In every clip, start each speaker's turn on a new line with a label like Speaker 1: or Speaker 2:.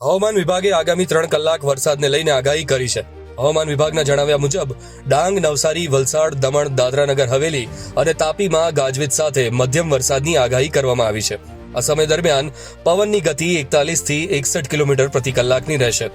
Speaker 1: હવામાન વિભાગે આગામી ત્રણ કલાક વરસાદને લઈને આગાહી કરી છે. હવામાન વિભાગના જણાવ્યા મુજબ, ડાંગ, નવસારી, વલસાડ, દમણ, દાદરાનગર, હવેલી અને તાપીમાં ગાજવીજ સાથે મધ્યમ વરસાદની આગાહી કરવામાં આવી છે. આ સમય દરમિયાન પવનની ગતિ એકતાલીસથી એકસઠ કિલોમીટર પ્રતિ કલાકની રહેશે.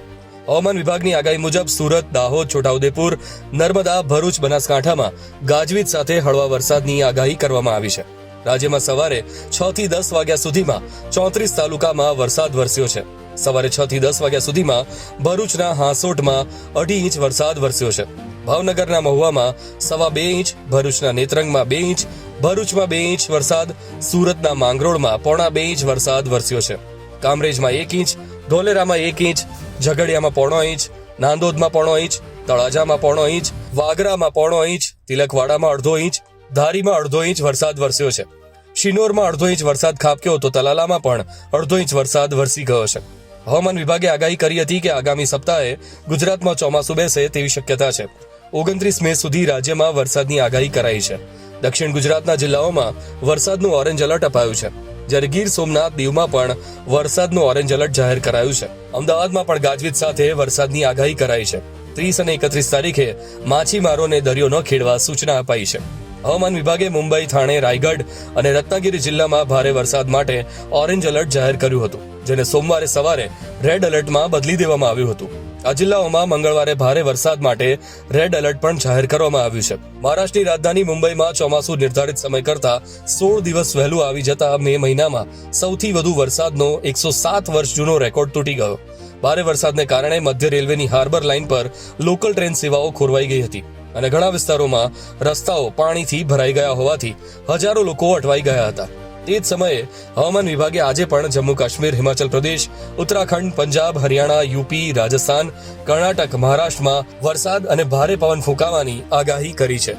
Speaker 1: હવામાન વિભાગની આગાહી મુજબ, સુરત, દાહોદ, છોટાઉદેપુર, નર્મદા, ભરૂચ, બનાસકાંઠામાં ગાજવીજ સાથે હળવા વરસાદની આગાહી કરવામાં આવી છે. રાજ્યમાં સવારે છ થી દસ વાગ્યા સુધીમાં ચોત્રીસ તાલુકામાં વરસાદ વરસ્યો છે. સવારે છ થી દસ વાગ્યા સુધીમાં ભરૂચના હાંસોટમાં અઢી ઇંચ વરસાદ વરસ્યો છે. ભાવનગરના મહુવામાં સવા બે ઇંચ, ભરૂચના નેત્રંગમાં બે ઇંચ, ભરૂચમાં બે ઇંચ વરસાદ, સુરતના માંગરોળમાં પોણા બે ઇંચ વરસાદ વરસ્યો છે. કામરેજમાં એક ઇંચ, ધોલેરામાં એક ઇંચ, ઝઘડિયામાં પોણો ઇંચ, નાંદોદમાં પોણો ઇંચ, તળાજામાં પોણો ઇંચ, વાગરામાં પોણો ઇંચ, તિલકવાડામાં અડધો ઇંચ ધારીમાં અડધો ઇંચ વરસાદ વરસ્યો છે. શિનોરમાં અડધો ઇંચ વરસાદ ખાબક્યો તો તલાલામાં પણ અડધો ઇંચ વરસાદ વરસી ગયો છે. હવામાન વિભાગે આગાહી કરી હતી કે આગામી સપ્તાહે ગુજરાતમાં ચોમાસું બેસે તેવી શક્યતા છે. ઓગણત્રીસ મે સુધી રાજ્યમાં વરસાદની આગાહી કરાઈ છે. દક્ષિણ ગુજરાતના જિલ્લાઓમાં વરસાદનું ઓરેન્જ એલર્ટ અપાયું છે. જ્યારે ગીર સોમનાથ, દીવમાં પણ વરસાદનું ઓરેન્જ એલર્ટ જાહેર કરાયું છે. અમદાવાદમાં પણ ગાજવીજ સાથે વરસાદની આગાહી કરાઈ છે. ત્રીસ અને એકત્રીસ તારીખે માછીમારોને દરિયો ન ખેડવા સૂચના અપાઈ છે. હવામાન વિભાગે મુંબઈ, થાણે, રાયગઢ અને રત્નાગીરી જિલ્લામાં ભારે વરસાદ માટે ઓરેન્જ એલર્ટ જાહેર કર્યું હતું, જેને સોમવારે સવારે રેડ એલર્ટમાં બદલી દેવામાં આવ્યું હતું. આ જિલ્લાઓમાં મંગળવારે ભારે વરસાદ માટે રેડ એલર્ટ પણ જાહેર કરવામાં આવ્યું છે. મહારાષ્ટ્રની રાજધાની મુંબઈમાં ચોમાસું નિર્ધારિત સમય કરતા સોળ દિવસ વહેલું આવી જતા મે મહિનામાં સૌથી વધુ વરસાદનો એકસો સાત વર્ષ જૂનો રેકોર્ડ તૂટી ગયો. ભારે વરસાદને કારણે મધ્ય રેલવેની હાર્બર લાઇન પર લોકલ ટ્રેન સેવાઓ ખોરવાઈ ગઈ હતી અને ઘણા વિસ્તારોમાં રસ્તાઓ પાણીથી ભરાઈ ગયા હોવાથી હજારો લોકો અટવાઈ ગયા હતા. તે જ સમયે હવામાન વિભાગે આજે પણ જમ્મુ કાશ્મીર, હિમાચલ પ્રદેશ, ઉત્તરાખંડ, પંજાબ, હરિયાણા, યુપી, રાજસ્થાન, કર્ણાટક, મહારાષ્ટ્રમાં વરસાદ અને ભારે પવન ફૂંકાવાની આગાહી કરી છે.